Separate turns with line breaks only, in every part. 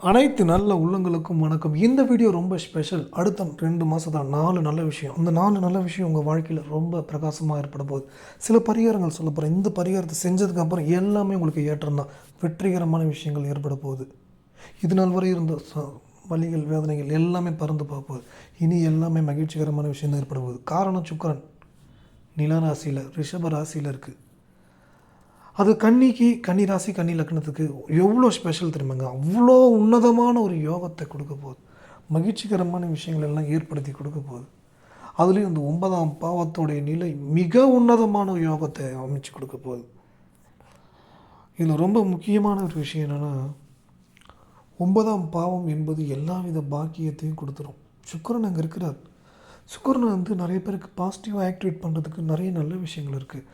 அனைத்து நல்ல உள்ளங்களுக்கும் வணக்கம். இந்த வீடியோ ரொம்ப ஸ்பெஷல் அடுத்த ரெண்டு மாதம் தான் நாலு நல்ல விஷயம். அந்த நாலு நல்ல விஷயம் உங்கள் வாழ்க்கையில் ரொம்ப பிரகாசமாக ஏற்பட போகுது. சில பரிகாரங்கள் சொல்ல போகிறேன் இந்த பரிகாரத்தை செஞ்சதுக்கப்புறம் எல்லாமே உங்களுக்கு ஏற்றம் தான் வெற்றிகரமான விஷயங்கள் ஏற்பட போகுது. இது நாள் வரை இருந்த ச- வலிகள் வேதனைகள் எல்லாமே பறந்து போக போகுது. இனி எல்லாமே மகிழ்ச்சிகரமான விஷயம் தான் ஏற்பட போகுது. காரணம் சுக்கரன். நிலா ராசியில் ரிஷப ராசியில் இருக்குது அது கன்னிக்கு கன்னி ராசி கன்னி லக்னத்துக்கு எவ்வளோ ஸ்பெஷல் தெரியுமாங்க? அவ்வளோ உன்னதமான ஒரு யோகத்தை கொடுக்க போகுது. மகிழ்ச்சிகரமான விஷயங்கள் எல்லாம் ஏற்படுத்தி கொடுக்க போகுது. அதுலேயும் இந்த ஒன்பதாம் பாவத்தோடைய நிலை மிக உன்னதமான ஒரு யோகத்தை அமைச்சு கொடுக்க போகுது. இதில் ரொம்ப முக்கியமான ஒரு விஷயம் என்னென்னா ஒன்பதாம் பாவம் என்பது எல்லா வித பாக்கியத்தையும் கொடுத்துரும். சுக்கரன் அங்கே இருக்கிறார். சுக்கரன் வந்து நிறைய பேருக்கு பாசிட்டிவாக ஆக்டிவேட் பண்ணுறதுக்கு நிறைய நல்ல விஷயங்கள் இருக்குது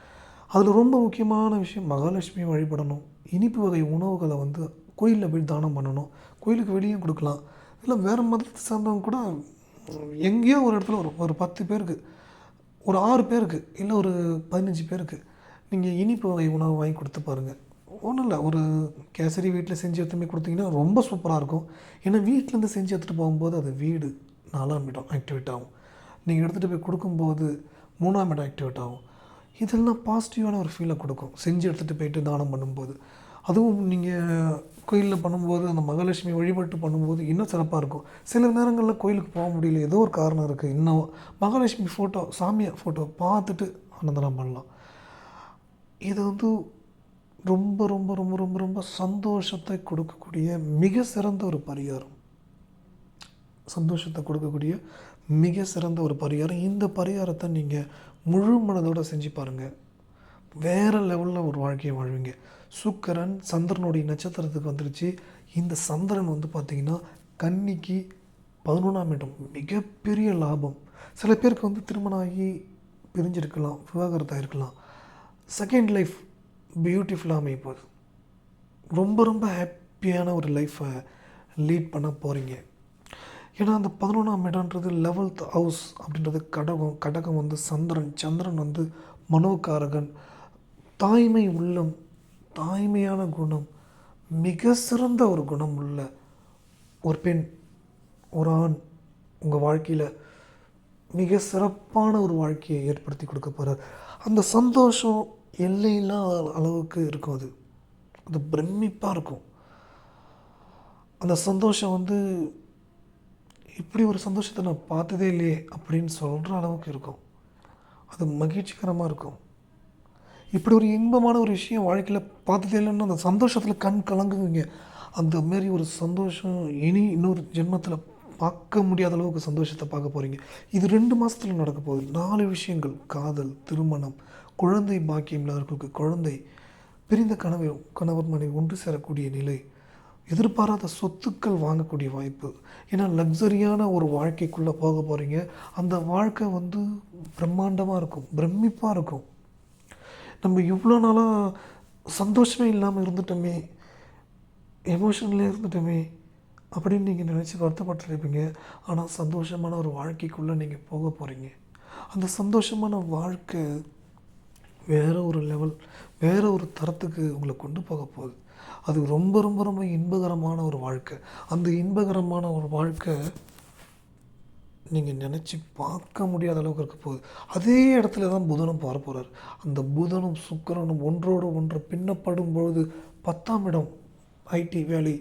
அதில் ரொம்ப முக்கியமான விஷயம் மகாலட்சுமியை வழிபடணும். இனிப்பு வகை உணவுகளை வந்து கோயிலில் போய் தானம் பண்ணணும். கோயிலுக்கு வெளியே கொடுக்கலாம். இல்லை வேறு மதத்தை சார்ந்தவங்க கூட எங்கேயோ ஒரு இடத்துல ஒரு ஒரு பத்து பேருக்கு ஒரு ஆறு பேருக்கு இல்லை ஒரு பதினஞ்சு பேருக்கு நீங்கள் இனிப்பு வகை உணவு வாங்கி கொடுத்து பாருங்கள் ஒன்றும் இல்லை ஒரு கேசரி வீட்டில் செஞ்சு எடுத்துமே கொடுத்தீங்கன்னா ரொம்ப சூப்பராக இருக்கும். ஏன்னா வீட்டிலேருந்து செஞ்சு எடுத்துகிட்டு போகும்போது அது வீடு நாலாம் இடம் ஆக்டிவேட் ஆகும். நீங்கள் எடுத்துகிட்டு போய் கொடுக்கும்போது மூணாம் இடம் ஆக்டிவேட் ஆகும். இதெல்லாம் பாசிட்டிவான ஒரு ஃபீலை கொடுக்கும். செஞ்சு எடுத்துகிட்டு போயிட்டு தானம் பண்ணும்போது. அதுவும் நீங்கள் கோயிலில் பண்ணும்போது அந்த மகாலட்சுமி வழிபாட்டு பண்ணும்போது இன்னும் சிறப்பாக இருக்கும். சில நேரங்களில் கோயிலுக்கு போக முடியல. ஏதோ ஒரு காரணம் இருக்குது இன்னும் மகாலட்சுமி ஃபோட்டோ சாமியை ஃபோட்டோ பார்த்துட்டு ஆனந்தனம் பண்ணலாம். இது வந்து ரொம்ப ரொம்ப ரொம்ப ரொம்ப ரொம்ப சந்தோஷத்தை கொடுக்கக்கூடிய மிக சிறந்த ஒரு பரிகாரம். சந்தோஷத்தை கொடுக்கக்கூடிய மிக சிறந்த ஒரு பரிகாரம். இந்த பரிகாரத்தை நீங்கள் முழு மனதோடு செஞ்சு பாருங்கள் வேறு லெவலில் ஒரு வாழ்க்கையை வாழ்வீங்க. சுக்கரன் சந்திரனுடைய நட்சத்திரத்துக்கு வந்துருச்சு. இந்த சந்திரன் வந்து பார்த்திங்கன்னா கன்னிக்கு பதினொன்றாம் இடம். மிகப்பெரிய லாபம். சில பேருக்கு வந்து திருமணம் ஆகி பிரிஞ்சிருக்கலாம் விவாகரத்தாக இருக்கலாம். செகண்ட் லைஃப் பியூட்டிஃபுல்லாக அமைய போகுது ரொம்ப ரொம்ப ஹாப்பியான ஒரு லைஃப்பை லீட் பண்ண போகிறீங்க ஏன்னா அந்த பதினொன்றாம் இடம்ன்றது லெவல்த் ஹவுஸ் அப்படின்றது கடகம் கடகம் வந்து சந்திரன் சந்திரன் வந்து மனோகாரகன். தாய்மை உள்ளம் தாய்மையான குணம் மிக சிறந்த ஒரு குணம் உள்ள ஒரு பெண் ஒரு ஆண் உங்கள் வாழ்க்கையில் மிக சிறப்பான ஒரு வாழ்க்கையை ஏற்படுத்தி கொடுக்க போகிறார் அந்த சந்தோஷம் எல்லையில்லாத அளவுக்கு இருக்கும் அது. அது பிரமிப்பாக இருக்கும். அந்த சந்தோஷம் வந்து இப்படி ஒரு சந்தோஷத்தை நான் பார்த்ததே இல்லையே அப்படின்னு சொல்கிற அளவுக்கு இருக்கும். அது மகிழ்ச்சிகரமாக இருக்கும். இப்படி ஒரு இன்பமான ஒரு விஷயம் வாழ்க்கையில் பார்த்ததே இல்லைன்னா அந்த சந்தோஷத்தில் கண் கலங்குவீங்க. அந்த மாரி ஒரு சந்தோஷம் இனி இன்னொரு ஜென்மத்தில் பார்க்க முடியாத அளவுக்கு சந்தோஷத்தை பார்க்க போகிறீங்க இது ரெண்டு மாதத்தில் நடக்க போகுது. நாலு விஷயங்கள். காதல் திருமணம் குழந்தை பாக்கியம் இல்லாதவர்களுக்கு குழந்தை பிரிந்த கணவர் கணவர் மனைவி ஒன்று சேரக்கூடிய நிலை. எதிர்பாராத சொத்துக்கள் வாங்கக்கூடிய வாய்ப்பு. ஏன்னா லக்ஸரியான ஒரு வாழ்க்கைக்குள்ளே போக போகிறீங்க அந்த வாழ்க்கை வந்து பிரம்மாண்டமாக இருக்கும் பிரமிப்பாக இருக்கும். நம்ம இவ்வளோ நாளாக சந்தோஷமே இல்லாமல் இருந்துட்டோமே எமோஷனில் இருந்துட்டோமே அப்படின்னு நீங்கள் நினச்சி வருத்தப்பட்டிருப்பீங்க. ஆனால் சந்தோஷமான ஒரு வாழ்க்கைக்குள்ளே நீங்கள் போக போகிறீங்க அந்த சந்தோஷமான வாழ்க்கை வேறு ஒரு லெவல் வேறு ஒரு தரத்துக்கு உங்களை கொண்டு போக போகுது. அது ரொம்ப ரொம்ப ரொம்ப இன்பகரமான ஒரு வாழ்க்கை. அந்த இன்பகரமான ஒரு வாழ்க்கை நீங்கள் நினச்சி பார்க்க முடியாத அளவுக்கு இருக்க போகுது. அதே இடத்துல தான் புதனும் பார போகிறார் அந்த புதனும் சுக்கிரனும் ஒன்றோடு ஒன்று பின்னப்படும் பொழுது பத்தாம் இடம் ஐடி வேலை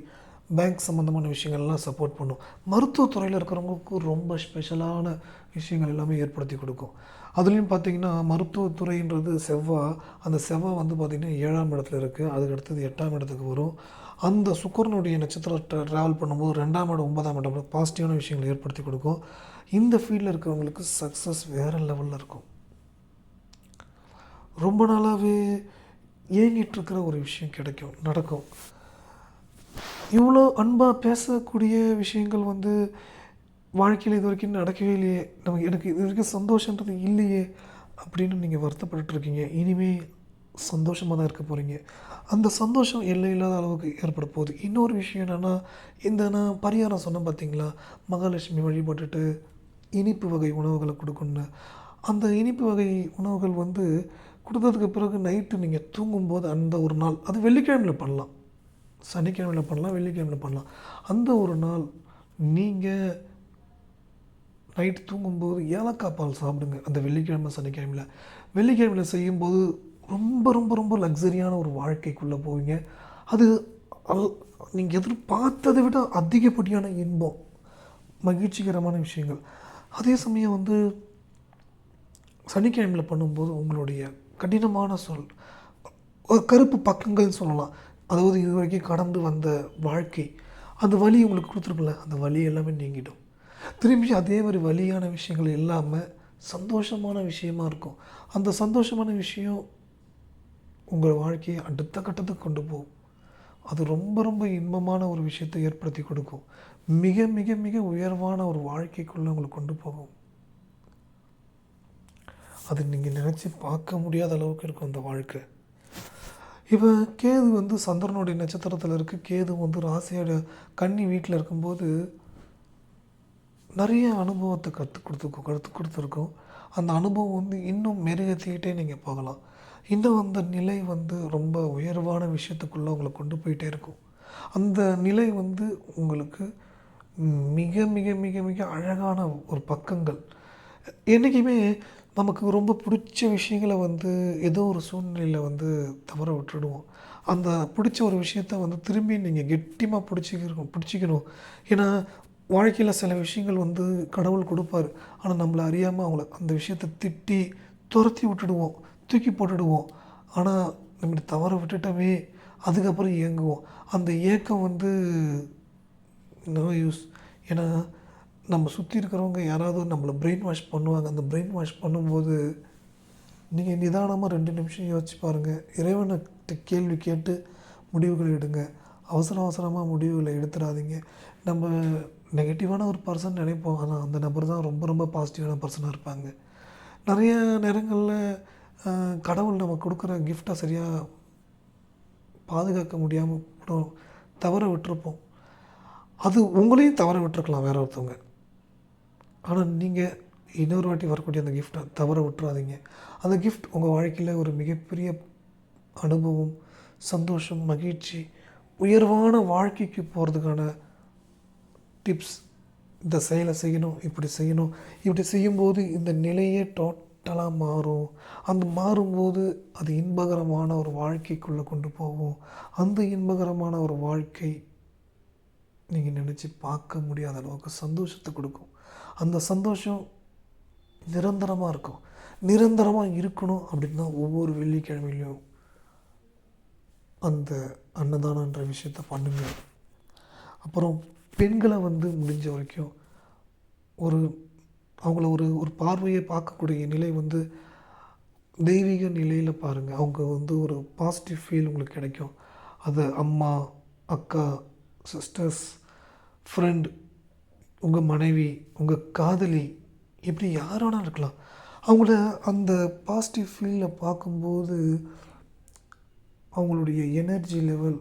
பேங்க் சம்மந்தமான விஷயங்கள்லாம் சப்போர்ட் பண்ணும். மருத்துவத்துறையில் இருக்கிறவங்களுக்கு ரொம்ப ஸ்பெஷலான விஷயங்கள் எல்லாமே ஏற்படுத்தி கொடுக்கும். அதுலேயும் பார்த்தீங்கன்னா மருத்துவத்துறைன்றது செவ்வாய் அந்த செவ்வாய் வந்து பார்த்திங்கன்னா ஏழாம் இடத்துல இருக்குது அதுக்கு அடுத்தது எட்டாம் இடத்துக்கு வரும். அந்த சுக்கரனுடைய நட்சத்திரத்தை ட்ராவல் பண்ணும்போது ரெண்டாம் இடம் ஒன்பதாம் இடம் பாசிட்டிவான விஷயங்களை ஏற்படுத்தி கொடுக்கும். இந்த ஃபீல்டில் இருக்கிறவங்களுக்கு சக்ஸஸ் வேறு லெவலில் இருக்கும். ரொம்ப நாளாகவே ஏங்கிட்டு இருக்கிற ஒரு விஷயம் கிடைக்கும் நடக்கும். இவ்வளோ அன்பாக பேசக்கூடிய விஷயங்கள் வந்து வாழ்க்கையில் இது வரைக்கும் நடக்கவே இல்லையே. நமக்கு எனக்கு இது வரைக்கும் சந்தோஷன்றது இல்லையே அப்படின்னு நீங்கள் வருத்தப்பட்டுட்டு இருக்கீங்க இனிமே சந்தோஷமாக தான் இருக்க போகிறீங்க அந்த சந்தோஷம் எல்லை இல்லாத அளவுக்கு ஏற்பட போகுது. இன்னொரு விஷயம் என்னென்னா இந்த நான் பரிகாரம் சொன்னேன் பார்த்தீங்களா மகாலட்சுமி வழிபட்டுட்டு இனிப்பு வகை உணவுகளை கொடுக்கணுன்னு அந்த இனிப்பு வகை உணவுகள் வந்து கொடுத்ததுக்கு பிறகு நைட்டு நீங்கள் தூங்கும்போது அந்த ஒரு நாள் அது வெள்ளிக்கிழமையில் பண்ணலாம். சனிக்கிழமையில் பண்ணலாம் வெள்ளிக்கிழமையில் பண்ணலாம். அந்த ஒரு நாள் நீங்கள் நைட்டு தூங்கும்போது ஏலக்காய் பால் சாப்பிடுங்க அந்த வெள்ளிக்கிழமை சனிக்கிழமையில். வெள்ளிக்கிழமையில் செய்யும்போது ரொம்ப ரொம்ப ரொம்ப லக்ஸரியான ஒரு வாழ்க்கைக்குள்ளே போவீங்க. அது அல் நீங்கள் எதிர்பார்த்ததை விட அதிகப்படியான இன்பம் மகிழ்ச்சிகரமான விஷயங்கள். அதே சமயம் வந்து சனிக்கிழமையில் பண்ணும்போது உங்களுடைய கடினமான சொல் கருப்பு பக்கங்கள்னு சொல்லலாம். அதாவது இது வரைக்கும் கடந்து வந்த வாழ்க்கை. அந்த வலி உங்களுக்கு கொடுத்துருக்குல்ல அந்த வலி எல்லாமே நீங்கிடும். திரும்பி அதே மாதிரி வலியான விஷயங்கள் இல்லாமல் சந்தோஷமான விஷயமா இருக்கும். அந்த சந்தோஷமான விஷயம் உங்கள் வாழ்க்கையை அடுத்த கட்டத்துக்கு கொண்டு போகும். அது ரொம்ப ரொம்ப இன்பமான ஒரு விஷயத்தை ஏற்படுத்தி கொடுக்கும். மிக மிக மிக உயர்வான ஒரு வாழ்க்கைக்குள்ளே உங்களை கொண்டு போகும். அது நீங்கள் நினச்சி பார்க்க முடியாத அளவுக்கு இருக்கும் அந்த வாழ்க்கை. இப்போ கேது வந்து சந்திரனுடைய நட்சத்திரத்தில் இருக்குது கேது வந்து ராசியோட கன்னி வீட்டில் இருக்கும்போது நிறைய அனுபவத்தை கற்றுக் கொடுத்து கற்றுக் கொடுத்துருக்கோம். அந்த அனுபவம் வந்து இன்னும் மெருகத்திக்கிட்டே நீங்கள் போகலாம். இன்னும் அந்த நிலை வந்து ரொம்ப உயர்வான விஷயத்துக்குள்ளே உங்களை கொண்டு போயிட்டே இருக்கும். அந்த நிலை வந்து உங்களுக்கு மிக மிக மிக மிக அழகான ஒரு பக்கங்கள். என்றைக்குமே நமக்கு ரொம்ப பிடிச்ச விஷயங்களை வந்து ஏதோ ஒரு சூழ்நிலையில் வந்து தவற விட்டுடுவோம். அந்த பிடிச்ச ஒரு விஷயத்த வந்து திரும்பி நீங்கள் கெட்டியமாக பிடிச்சிக்கணும் பிடிச்சிக்கணும். ஏன்னா வாழ்க்கையில் சில விஷயங்கள் வந்து கடவுள் கொடுப்பார். ஆனால் நம்மளை அறியாமல் அவங்கள அந்த விஷயத்தை திட்டி துரத்தி விட்டுடுவோம். தூக்கி போட்டுடுவோம். ஆனால் நம்ம தவற விட்டுட்டோமே அதுக்கப்புறம் இயங்குவோம். அந்த ஏக்கம் வந்து நோ யூஸ் ஏன்னா நம்ம சுற்றி இருக்கிறவங்க யாராவது நம்மளை பிரெயின் வாஷ் பண்ணுவாங்க. அந்த பிரெயின் வாஷ் பண்ணும்போது நீங்கள் நிதானமாக ரெண்டு நிமிஷம் யோசிச்சு பாருங்கள் இறைவன்கிட்ட கேள்வி கேட்டு முடிவுகளை எடுங்க. அவசர அவசரமாக முடிவுகளை எடுத்துடாதீங்க. நம்ம நெகட்டிவான ஒரு பர்சன் நினைப்போம் ஆனால் அந்த நபர் தான் ரொம்ப ரொம்ப பாசிட்டிவான பர்சனாக இருப்பாங்க. நிறைய நேரங்களில் கடவுள் நம்ம கொடுக்குற கிஃப்டை சரியாக பாதுகாக்க முடியாமல் கூட தவற விட்டுருப்போம். அது உங்களையும் தவற விட்டுருக்கலாம் வேற ஒருத்தவங்க. ஆனால் நீங்கள் இன்னொரு வாட்டி வரக்கூடிய அந்த கிஃப்ட்டை தவற விட்டுறாதீங்க. அந்த கிஃப்ட் உங்கள் வாழ்க்கையில் ஒரு மிகப்பெரிய அனுபவம் சந்தோஷம் மகிழ்ச்சி உயர்வான வாழ்க்கைக்கு போகிறதுக்கான டிப்ஸ் இந்த செயலை செய்யணும் இப்படி செய்யணும். இப்படி செய்யும்போது இந்த நிலையே டோட்டலாக மாறும். அந்த மாறும்போது அது இன்பகரமான ஒரு வாழ்க்கைக்குள்ளே கொண்டு போகும். அந்த இன்பகரமான ஒரு வாழ்க்கை நீங்கள் நினச்சி பார்க்க முடியாத அளவுக்கு சந்தோஷத்தை கொடுக்கும். அந்த சந்தோஷம் நிரந்தரமாக இருக்கும். நிரந்தரமாக இருக்கணும் அப்படின்னா ஒவ்வொரு வெள்ளிக்கிழமையிலையும் அந்த அன்னதானன்ற விஷயத்த பண்ணுங்க. அப்புறம் பெண்களை வந்து முடிஞ்ச வரைக்கும் ஒரு அவங்கள ஒரு ஒரு பார்வையை பார்க்கக்கூடிய நிலை வந்து தெய்வீக நிலையில் பாருங்கள் அவங்க வந்து ஒரு பாசிட்டிவ் ஃபீல் உங்களுக்கு கிடைக்கும். அது அம்மா அக்கா சிஸ்டர்ஸ் ஃப்ரெண்ட் உங்கள் மனைவி உங்கள் காதலி இப்படி யாரோட இருக்கலாம். அவங்கள அந்த பாசிட்டிவ் ஃபீலில் பார்க்கும்போது அவங்களுடைய எனர்ஜி லெவல்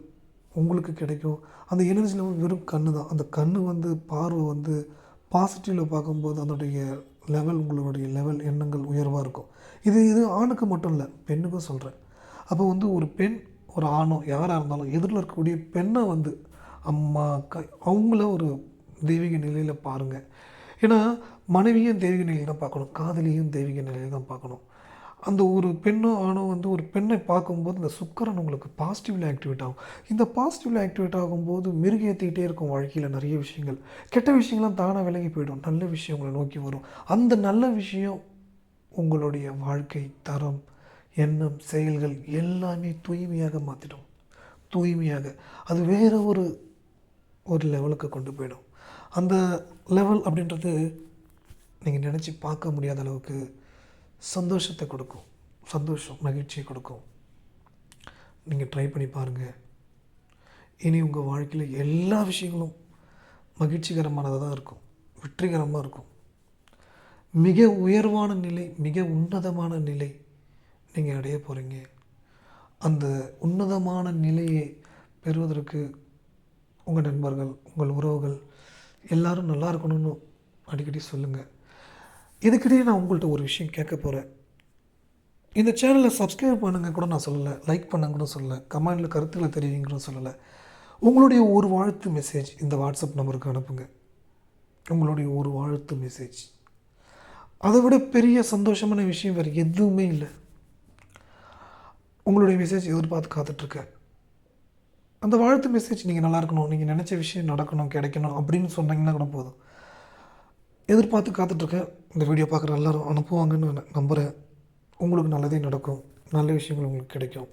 உங்களுக்கு கிடைக்கும். அந்த எனர்ஜி லெவல் வெறும் கண்ணு தான். அந்த கண் வந்து பார்வை வந்து பாசிட்டிவில் பார்க்கும்போது அதனுடைய லெவல் உங்களுடைய லெவல் எண்ணங்கள் உயர்வாக இருக்கும். இது இது ஆணுக்கு மட்டும் இல்லை பெண்ணுக்கும் சொல்கிறேன் அப்போ வந்து ஒரு பெண் ஒரு ஆணோ யாராக இருந்தாலும் எதிரில் இருக்கக்கூடிய பெண்ணை வந்து அம்மா அக்கா அவங்கள ஒரு தெய்வீக நிலையில் பாருங்கள் ஏன்னா மனைவியும் தெய்வீக நிலையில் தான் பார்க்கணும். காதலியும் தெய்வீக நிலையில் தான் பார்க்கணும். அந்த ஒரு பெண்ணோ ஆணோ வந்து ஒரு பெண்ணை பார்க்கும்போது இந்த சுக்கரன் உங்களுக்கு பாசிட்டிவ்ல ஆக்டிவேட் ஆகும். இந்த பாசிட்டிவ்ல ஆக்டிவேட் ஆகும்போது மிருகேற்றிக்கிட்டே இருக்கும் வாழ்க்கையில் நிறைய விஷயங்கள். கெட்ட விஷயங்கள்லாம் தானாக விலகி போயிடும். நல்ல விஷயம் உங்களை நோக்கி வரும். அந்த நல்ல விஷயம் உங்களுடைய வாழ்க்கை தரம் எண்ணம் செயல்கள் எல்லாமே தூய்மையாக மாற்றிடும் தூய்மையாக. அது வேறு ஒரு ஒரு லெவலுக்கு கொண்டு போயிடும். அந்த லெவல் அப்படின்றது நீங்கள் நினச்சி பார்க்க முடியாத அளவுக்கு சந்தோஷத்தை கொடுக்கும். சந்தோஷம் மகிழ்ச்சியை கொடுக்கும். நீங்கள் ட்ரை பண்ணி பாருங்கள் இனி உங்கள் வாழ்க்கையில் எல்லா விஷயங்களும் மகிழ்ச்சிகரமானதாக தான் இருக்கும். வெற்றிகரமாக இருக்கும். மிக உயர்வான நிலை மிக உன்னதமான நிலை நீங்கள் அடைய போகிறீங்க அந்த உன்னதமான நிலையை பெறுவதற்கு உங்கள் நண்பர்கள் உங்கள் உறவுகள் எல்லாரும் நல்லா இருக்கணும்னு அடிக்கடி சொல்லுங்கள் இதுக்கிடையே நான் உங்கள்கிட்ட ஒரு விஷயம் கேட்க போகிறேன் இந்த சேனலை சப்ஸ்கிரைப் பண்ணுங்க கூட நான் சொல்லலை. லைக் பண்ணுங்க கூட சொல்லலை. கமெண்டில் கருத்துக்களை தெரிவிங்க கூட சொல்லலை. உங்களுடைய ஒரு வாழ்த்து மெசேஜ் இந்த வாட்ஸ்அப் நம்பருக்கு அனுப்புங்க. உங்களுடைய ஒரு வாழ்த்து மெசேஜ் அதை விட பெரிய சந்தோஷமான விஷயம் வேறு எதுவுமே இல்லை. உங்களுடைய மெசேஜ் எதிர்பார்த்து காத்துட்ருக்கேன் அந்த வாழ்த்து மெசேஜ் நீங்கள் நல்லா இருக்கணும் நீங்கள் நினச்ச விஷயம் நடக்கணும் கிடைக்கணும் அப்படின்னு சொன்னீங்கன்னா கூட போதும். எதிர்பார்த்து காத்துட்ருக்கேன் இந்த வீடியோ பார்க்குற எல்லாரும் அனுப்புவாங்கன்னு நான் நம்புகிறேன் உங்களுக்கு நல்லதே நடக்கும். நல்ல விஷயங்கள் உங்களுக்கு கிடைக்கும்.